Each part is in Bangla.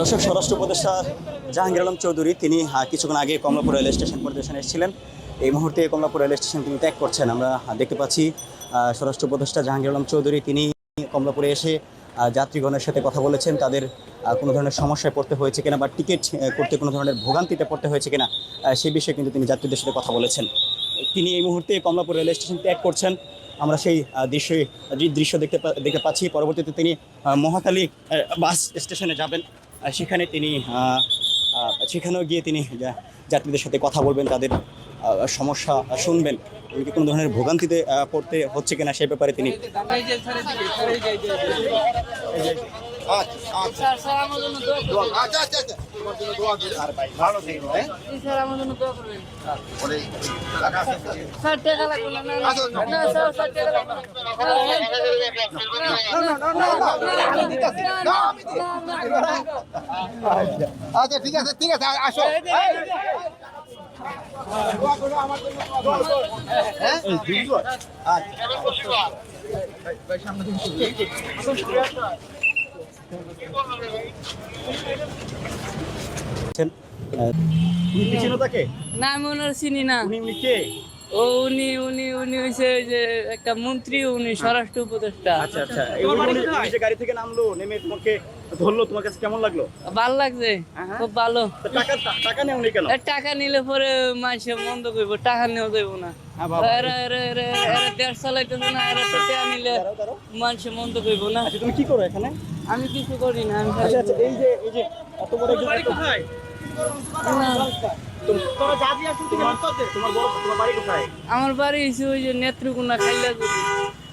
দর্শক, স্বরাষ্ট্র উপদেষ্টা জাহাঙ্গীর আলম চৌধুরী, তিনি কিছুক্ষণ আগে কমলাপুর রেল স্টেশন পরিদর্শনে এসেছিলেন। এই মুহূর্তে কমলাপুর রেল স্টেশন তিনি ত্যাগ করছেন। আমরা দেখতে পাচ্ছি স্বরাষ্ট্র উপদেষ্টা জাহাঙ্গীর আলম চৌধুরী, তিনি কমলাপুরে এসে যাত্রীগণের সাথে কথা বলেছেন। তাদের কোনো ধরনের সমস্যায় পড়তে হয়েছে কিনা বা টিকিট করতে কোনো ধরনের ভোগান্তিতে পড়তে হয়েছে কিনা সেই বিষয়ে কিন্তু তিনি যাত্রীদের সাথে কথা বলেছেন। তিনি এই মুহূর্তে কমলাপুর রেল স্টেশন ত্যাগ করছেন। আমরা সেই দৃশ্যে দৃশ্য দেখতে দেখতে পাচ্ছি। পরবর্তীতে তিনি মহাকালী বাস স্টেশনে যাবেন। সেখানে তিনি সেখানেও গিয়ে তিনি যাত্রীদের সাথে কথা বলবেন, তাদের সমস্যা শুনবেন। এমনকি কোনো ধরনের ভোগান্তিতে পড়তে হচ্ছে কিনা সে ব্যাপারে তিনি আচ্ছা ঠিক আছে ঠিক আছে, আসো। না আমি ওনার চিনি না উনি ও উনি উনি উনি হয়েছে যে একটা মন্ত্রী উনি স্বরাষ্ট্র উপদেষ্টা। আচ্ছা আচ্ছা। এই উনি যে গাড়ি থেকে নামলো নেমে তোমাকে ধরলো তোমার কাছে কেমন লাগল? ভালো লাগছে হ্যাঁ। খুব ভালো। টাকা টাকা নেও কেন? টাকা নিলে পরে মানুষে মন্দ করব টাকা নেওয়া যাব না। হ্যাঁ, এরা এরা এরা এরা না এরা নিলে দাঁড়াও, দাঁড়াও। মন্দ করব না। আচ্ছা তুমি কি করো এখানে? আমি কিছু করি না আমি আচ্ছা আচ্ছা এই যে এই যে এত বড় আমার বাড়ি হয়েছে ওই যে নেত্রকোনা খাইলা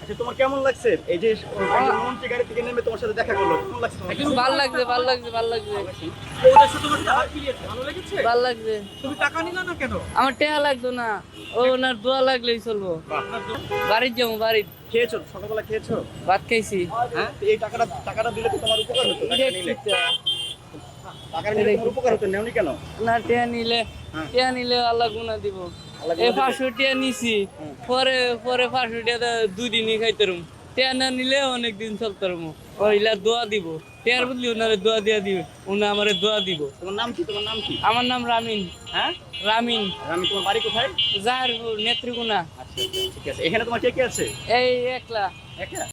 আচ্ছা তোমার কেমন লাগছে? এই যে একজন মন্ত্রী গাড়ি থেকে নেমে তোমার সাথে দেখা করল কেমন লাগছে ভালো লাগছে ভালো লাগছে ভালো লাগছে। ভালো লাগছে? তুমি টাকা নিলা না কেন? আমার লাগতো না। ও ওনার দোয়া লাগলেই চলবো। বাড়ির যাব বাড়ির। খেয়েছো? সকালবেলা খেয়েছো? ভাত খাইছি। হ্যাঁ? এই টাকাটা টাকাটা দিলে তো তোমার উপকার হতো টাকা নিলে। টাকা নিলে তোমার উপকার হতো নেওনি কেন? না টেহা নিলে টেহা নিলে আল্লাহ গুনা দিব। এই পাঁচশো টিয়া নিছি। পরে পরে পাঁচশো টিয়া দুই দিনই খাইতারুম টেহা না নিলে অনেক দিন চলতারুম ওইলা দোয়া দিব। টেয়ার বদলি ওনারে দোয়া দিয়া দিবে। উনি আমারে দোয়া দিব। তোমার নাম কি? তোমার নাম কি? আমার নাম রামিন। হ্যাঁ? রামিন। আমি তোমার বাড়ি কোথায়? যার নেত্রকোনা। আচ্ছা আচ্ছা, ঠিক আছে। এখানে তোমার কে কে আছে? এই একলা। একা?